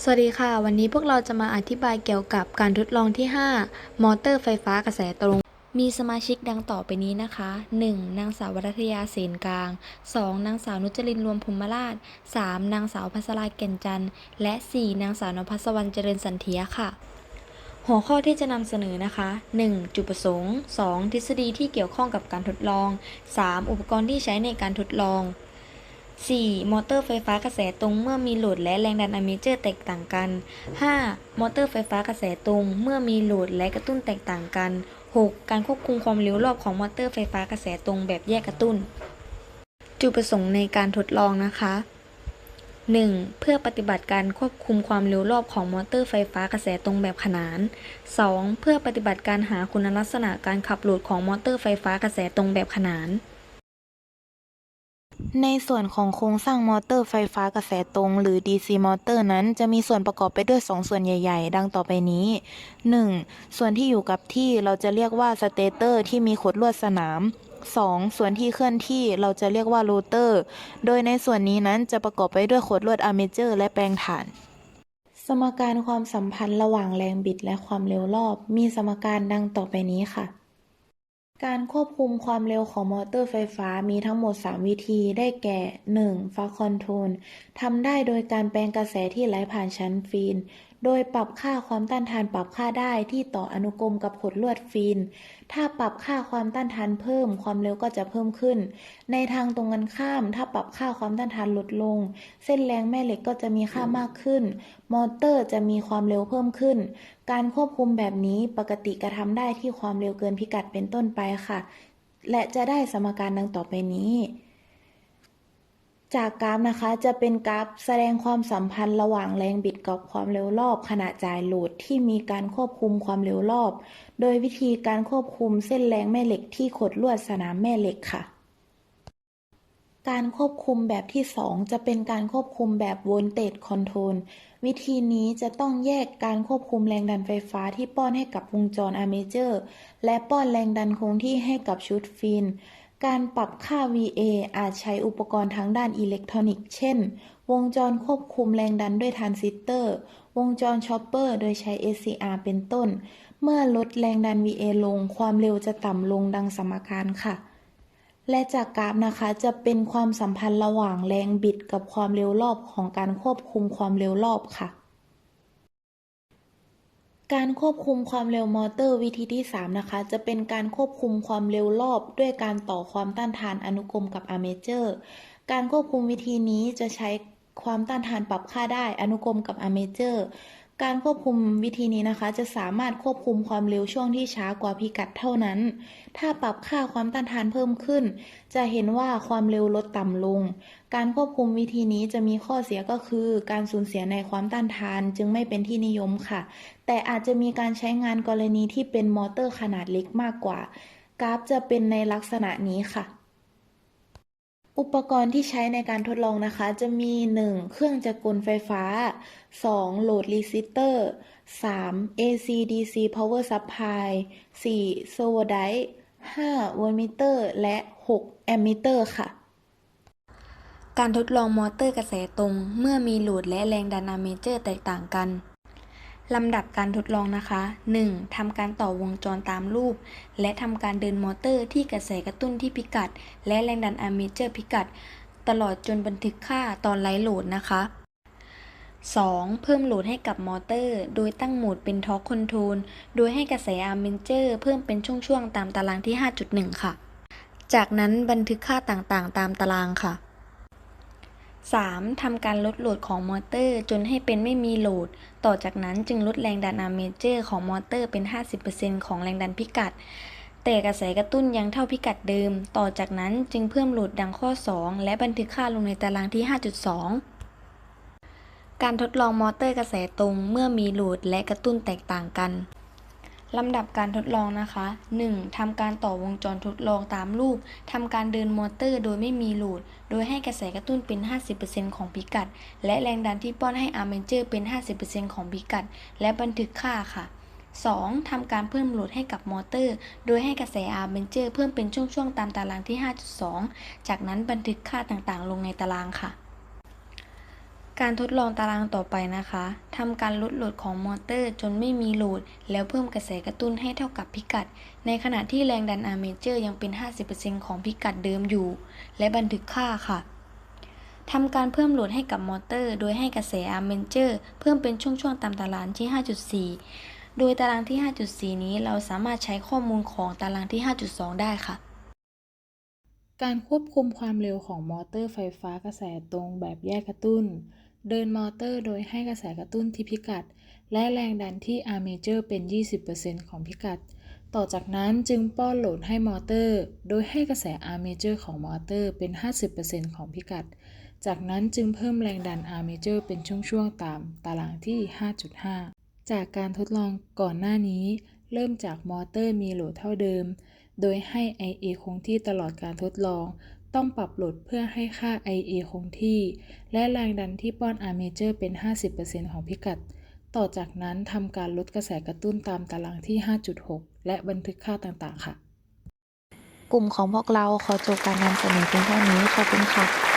สวัสดีค่ะ วันนี้พวกเราจะมาอธิบายเกี่ยวกับการทดลองที่ 5 มอเตอร์ไฟฟ้ากระแสตรง มีสมาชิกดังต่อไปนี้นะคะ 1. นางสาววรัตยาเสนกลาง 2. นางสาวนุจรินทร์รวมภูมิราช 3. นางสาวพัสราเก่นจันทร์ และ 4. นางสาวนภัสวรรณเจริญสันเทียค่ะ หัวข้อที่จะนำเสนอนะคะ 1. จุดประสงค์ 2. ทฤษฎีที่เกี่ยวข้องกับการทดลอง 3. อุปกรณ์ที่ใช้ในการทดลอง 4. มอเตอร์ไฟฟ้ากระแสตรงเมื่อมีโหลดและแรงดันอะเมเจอร์แตกต่างกัน 5. มอเตอร์ไฟฟ้ากระแสตรงเมื่อมีโหลดและกระตุ้นแตกต่างกัน 6. การควบคุมความเร็วรอบของมอเตอร์ไฟฟ้ากระแสตรงแบบแยกกระตุ้น จุดประสงค์ในการทดลองนะคะ 1. เพื่อปฏิบัติการควบคุมความเร็วรอบของมอเตอร์ไฟฟ้ากระแสตรงแบบขนาน 2. เพื่อปฏิบัติการหาคุณลักษณะการขับโหลดของมอเตอร์ไฟฟ้ากระแสตรงแบบขนาน ในส่วนของโครงสร้างมอเตอร์ไฟฟ้ากระแสตรง หรือ DC มอเตอร์นั้นจะมีส่วนประกอบไปด้วย 2 ส่วนใหญ่ ๆ ดังต่อไปนี้ 1. ส่วนที่อยู่กับที่เราจะเรียกว่าสเตเตอร์ที่มีขดลวดสนาม 2. ส่วนที่เคลื่อนที่เราจะเรียกว่าโรเตอร์ โดยในส่วนนี้นั้นจะประกอบไปด้วยขดลวดอาร์เมเจอร์ และแปลงถ่าน สมการความสัมพันธ์ระหว่างแรงบิดและความเร็วรอบ มีสมการดังต่อไปนี้ค่ะ การควบคุมความเร็วของมอเตอร์ไฟฟ้ามีทั้งหมด 3 วิธีได้แก่ 1. ฟักคอนโทรลทำได้โดยการแปลงกระแสที่ไหลผ่านชั้นฟีน โดยปรับค่าความต้านทานปรับค่าได้ที่ต่ออนุกรมกับขดลวดฟีนถ้าปรับค่าความต้านทานเพิ่มความเร็วก็จะเพิ่มขึ้น ในทางตรงกันข้าม ถ้าปรับค่าความต้านทานลดลง เส้นแรงแม่เหล็กก็จะมีค่ามากขึ้น มอเตอร์จะมีความเร็วเพิ่มขึ้น การควบคุมแบบนี้ปกติกระทำได้ที่ความเร็วเกินพิกัดเป็นต้นไปค่ะ และจะได้สมการดังต่อไปนี้ จากกราฟนะคะจะเป็นกราฟแสดงความสัมพันธ์ระหว่างแรงบิดกับความเร็วรอบขณะจ่ายโหลดที่มีการควบคุมความเร็วรอบ โดยวิธีการควบคุมเส้นแรงแม่เหล็กที่ขดลวดสนามแม่เหล็กค่ะ การควบคุมแบบที่ 2 จะเป็นการควบคุมแบบโวลเตจคอนโทรลวิธีนี้จะต้องแยกการควบคุมแรงดันไฟฟ้าที่ป้อนให้กับวงจรอาร์เมเจอร์ และป้อนแรงดันคงที่ให้กับชุดฟิน การปรับค่า VA อาจใช้อุปกรณ์ทางด้านอิเล็กทรอนิกส์ เช่น วงจรควบคุมแรงดันด้วยทรานซิสเตอร์ วงจรช็อปเปอร์ โดยใช้ SCR เป็นต้น เมื่อลดแรงดัน VA ลง ความเร็วจะต่ำลงดังสมการค่ะ และจากกราฟนะคะจะเป็นความสัมพันธ์ระหว่างแรงบิดกับความเร็วรอบของการควบคุมความเร็วรอบค่ะ การควบคุมความเร็วมอเตอร์วิธีที่ 3 นะคะ จะเป็นการควบคุมความเร็วรอบ ด้วยการต่อความต้านทานอนุกรมกับอาร์เมเจอร์ การควบคุมวิธีนี้จะใช้ความต้านทานปรับค่าได้อนุกรมกับอาร์เมเจอร์ การควบคุมวิธีนี้นะคะ จะสามารถควบคุมความเร็วช่วงที่ช้ากว่าพิกัดเท่านั้น ถ้าปรับค่าความต้านทานเพิ่มขึ้น จะเห็นว่าความเร็วลดต่ำลง การควบคุมวิธีนี้จะมีข้อเสียก็คือ การสูญเสียในความต้านทานจึงไม่เป็นที่นิยมค่ะ แต่อาจจะมีการใช้งานกรณีที่เป็นมอเตอร์ขนาดเล็กมากกว่า กราฟจะเป็นในลักษณะนี้ค่ะ อุปกรณ์ที่ใช้ในการทดลองนะคะ จะมี 1. เครื่องจักรกลไฟฟ้า 2. โหลดรีซิสเตอร์ 3. AC DC power supply 4. โซโวได 5. โวลต์มิเตอร์ และ 6. แอมมิเตอร์ค่ะ การทดลองมอเตอร์กระแสตรง เมื่อมีโหลดและแรงดันอเมเจอร์แตกต่างกัน ลำดับการทดลองนะคะ 1. ทำการต่อวงจรตามรูป และทำการเดินมอเตอร์ที่กระแสกระตุ้นที่พิกัด และแรงดันอาร์เมเจอร์พิกัด ตลอดจนบันทึกค่าตอนไลฟ์โหลดนะคะ 2. เพิ่มโหลดให้กับมอเตอร์ โดยตั้งโหมดเป็นทอร์คคอนโทรลโดยให้กระแสอาร์เมเจอร์เพิ่มเป็นช่วงๆตามตารางที่ 5.1 ค่ะ จากนั้นบันทึกค่าต่างๆ ตามตารางค่ะ 3. ทำการลดโหลดของมอเตอร์จนให้เป็นไม่มีโหลด ต่อจากนั้นจึงลดแรงดันอาร์เมเจอร์ของมอเตอร์เป็น 50%ของแรงดันพิกัด แต่กระแสกระตุ้นยังเท่าพิกัดเดิม ต่อจากนั้นจึงเพิ่มโหลดดังข้อ 2 และบันทึกค่าลงในตารางที่ 5.2 การทดลองมอเตอร์กระแสตรงเมื่อมีโหลดและกระตุ้นแตกต่างกัน ลำดับการทดลองนะคะ 1. ทำการต่อวงจรทดลองตามรูปทำการเดินมอเตอร์โดยไม่มีโหลด โดยให้กระแสกระตุ้นเป็น 50%ของพิกัด และแรงดันที่ป้อนให้อาร์เมเจอร์เป็น 50%ของพิกัด และบันทึกค่าค่ะ 2. ทำการเพิ่มโหลดให้กับมอเตอร์ โดยให้กระแสอาร์เมเจอร์เพิ่มเป็นช่วงๆตามตารางที่ 5.2 จากนั้นบันทึกค่าต่างๆ ลงในตารางค่ะ การทดลองตารางต่อไปนะคะทำการลดโหลดของมอเตอร์จนไม่มีโหลด แล้วเพิ่มกระแสกระตุ้นให้เท่ากับพิกัด ในขณะที่แรงดันอาร์เมเจอร์ยังเป็น 50%ของพิกัดเดิมอยู่ และบันทึกค่าค่ะทำการเพิ่มโหลดให้กับมอเตอร์ โดยให้กระแสอาร์เมเจอร์เพิ่มเป็นช่วงๆตามตารางที่ 5.4 โดยตารางที่ 5.4 นี้เราสามารถใช้ข้อมูลของตารางที่ 5.2 ได้ค่ะ การควบคุมความเร็วของมอเตอร์ไฟฟ้ากระแสตรงแบบแยกกระตุ้น เดินมอเตอร์โดยให้กระแสกระตุ้นที่พิกัด และแรงดันที่อาร์เมเจอร์เป็น 20%ของพิกัด ต่อจากนั้นจึงป้อนโหลดให้มอเตอร์ โดยให้กระแสอาร์เมเจอร์ของมอเตอร์เป็น 50%ของพิกัด จากนั้นจึงเพิ่มแรงดันอาร์เมเจอร์เป็นช่วงๆตามตารางที่ 5.5 จากการทดลองก่อนหน้านี้ เริ่มจากมอเตอร์มีโหลดเท่าเดิมโดยให้ IA คงที่ตลอดการทดลอง ต้องปรับโหลดเพื่อให้ค่า IA คงที่ และแรงดันที่ป้อนอาร์เมเจอร์เป็น 50%ของพิกัด ต่อจากนั้นทำการลดกระแสกระตุ้นตามตารางที่ 5.6 และบันทึกค่าต่างๆ ค่ะ กลุ่มของพวกเราขอจบการนำเสนอเพียงเท่านี้ขอบคุณค่ะ